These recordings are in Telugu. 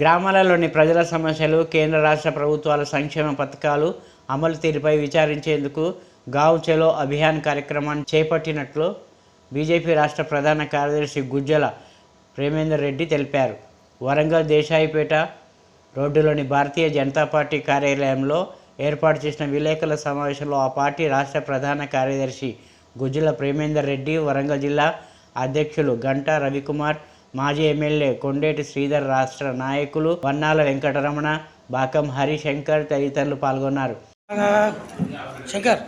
గ్రామాలలోని ప్రజల సమస్యలు కేంద్ర రాష్ట్ర ప్రభుత్వాల సంక్షేమ పథకాలు అమలు తీరుపై విచారించేందుకు గావ్ చెలో అభియాన్ కార్యక్రమాన్ని చేపట్టినట్లు బీజేపీ రాష్ట్ర ప్రధాన కార్యదర్శి గుజ్జల ప్రేమేందర్ రెడ్డి తెలిపారు. వరంగల్ దేశాయిపేట రోడ్డులోని భారతీయ జనతా పార్టీ కార్యాలయంలో ఏర్పాటు చేసిన విలేకరుల సమావేశంలో ఆ పార్టీ రాష్ట్ర ప్రధాన కార్యదర్శి గుజ్జల ప్రేమేందర్ రెడ్డి వరంగల్ జిల్లా అధ్యక్షులు గంటా రవికుమార్ మాజీ ఎమ్మెల్యే కొండేటి శ్రీధర్ రాష్ట్ర నాయకులు వన్నాల వెంకటరమణ బాకం హరిశంకర్ తదితరులు పాల్గొన్నారు. శంకర్.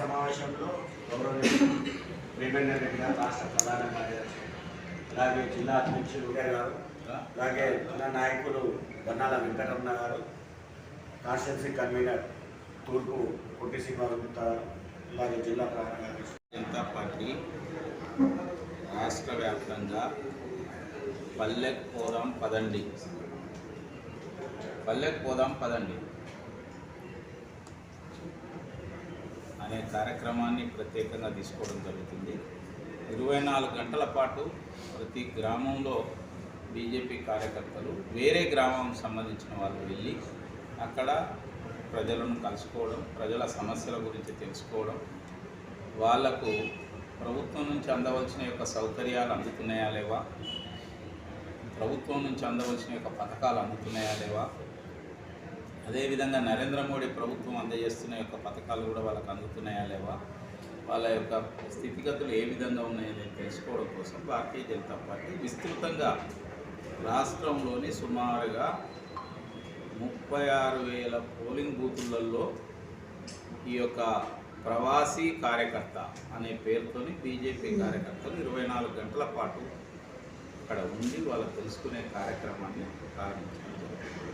సమావేశంలో గౌరవనీయులు ప్రేమేందర్ రెడ్డి గారు రాష్ట్ర ప్రధాన కార్యదర్శి అలాగే జిల్లా అధ్యక్షులు ఉదయ్ గారు అలాగే జిల్లా నాయకులు బన్నాల వెంకటరమణ గారు కాన్స్టిట్యున్సీ కన్వీనర్ తూర్పు కొట్టి శ్రీనివాసగుప్త అలాగే జిల్లా ప్రధాన కార్యదర్శి జనతా పార్టీ రాష్ట్ర వ్యాప్తంగా పల్లెకు పోదాం పదండి. పల్లెకు పోదాం పదండి అనే కార్యక్రమాన్ని ప్రత్యేకంగా తీసుకోవడం జరుగుతుంది. ఇరవై నాలుగు గంటల పాటు ప్రతి గ్రామంలో బీజేపీ కార్యకర్తలు వేరే గ్రామం సంబంధించిన వాళ్ళు వెళ్ళి అక్కడ ప్రజలను కలుసుకోవడం ప్రజల సమస్యల గురించి తెలుసుకోవడం వాళ్ళకు ప్రభుత్వం నుంచి అందవలసిన యొక్క సౌకర్యాలు అందుతున్నాయా లేవా? ప్రభుత్వం నుంచి అందవలసిన యొక్క పథకాలు అందుతున్నాయా లేవా? అదేవిధంగా నరేంద్ర మోడీ ప్రభుత్వం అందజేస్తున్న యొక్క పథకాలు కూడా వాళ్ళకి అందుతున్నాయా లేవా? వాళ్ళ యొక్క స్థితిగతులు ఏ విధంగా ఉన్నాయని తెలుసుకోవడం కోసం భారతీయ జనతా పార్టీ విస్తృతంగా రాష్ట్రంలోని సుమారుగా ముప్పై ఆరు వేల పోలింగ్ బూతులలో ఈ యొక్క ప్రవాసీ కార్యకర్త అనే పేరుతోని బీజేపీ కార్యకర్తలు ఇరవై నాలుగు గంటల పాటు అక్కడ ఉండి వాళ్ళు తెలుసుకునే కార్యక్రమాన్ని ప్రారంభించడం జరుగుతుంది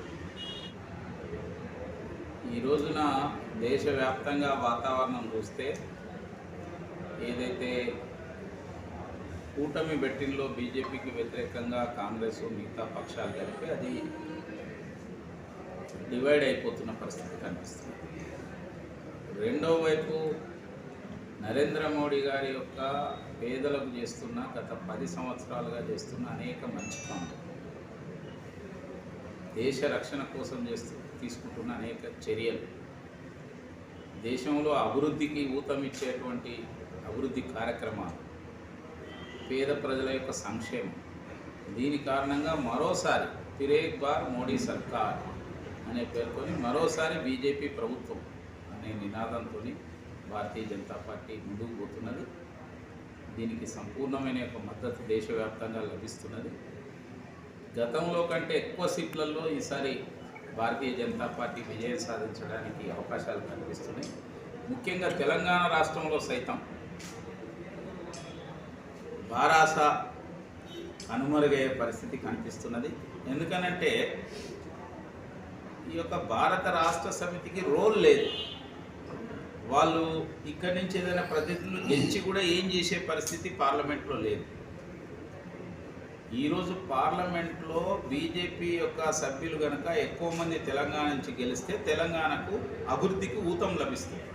ఈ రోజున దేశవ్యాప్తంగా వాతావరణం చూస్తే ఏదైతే కూటమి బెట్టింగ్లో బీజేపీకి వ్యతిరేకంగా కాంగ్రెస్ మిగతా పక్షాలు కలిపి అది డివైడ్ అయిపోతున్న పరిస్థితి కనిపిస్తుంది. రెండో వైపు నరేంద్ర మోడీ గారి యొక్క పేదలకు చేస్తున్న గత పది సంవత్సరాలుగా చేస్తున్న అనేక మంచి పనులు. దేశ రక్షణ కోసం చేస్తున్న తీసుకుంటున్న అనేక చర్యలు. దేశంలో అభివృద్ధికి ఊతమిచ్చేటువంటి అభివృద్ధి కార్యక్రమాలు పేద ప్రజల యొక్క సంక్షేమం దీని కారణంగా మరోసారి తిరేక్ బార్ మోడీ సర్కార్ అనే పేర్కొని మరోసారి బీజేపీ ప్రభుత్వం అనే నినాదంతో భారతీయ జనతా పార్టీ ముందుకు పోతున్నది. దీనికి సంపూర్ణమైన యొక్క మద్దతు దేశవ్యాప్తంగా లభిస్తున్నది. గతంలో కంటే ఎక్కువ సీట్లలో ఈసారి భారతీయ జనతా పార్టీ విజయం సాధించడానికి అవకాశాలు కనిపిస్తున్నాయి. ముఖ్యంగా తెలంగాణ రాష్ట్రంలో సైతం బారాస అనుమరుగయ్యే పరిస్థితి కనిపిస్తున్నది. ఎందుకనంటే ఈ యొక్క భారత రాష్ట్ర సమితికి రోల్ లేదు. వాళ్ళు ఇక్కడి నుంచి ఏదైనా ప్రతినిధులు గెలిచి కూడా ఏం చేసే పరిస్థితి పార్లమెంట్లో లేదు. ఈరోజు పార్లమెంట్లో బీజేపీ యొక్క సభ్యులు కనుక ఎక్కువ మంది తెలంగాణ నుంచి గెలిస్తే తెలంగాణకు అభివృద్ధికి ఊతం లభిస్తుంది.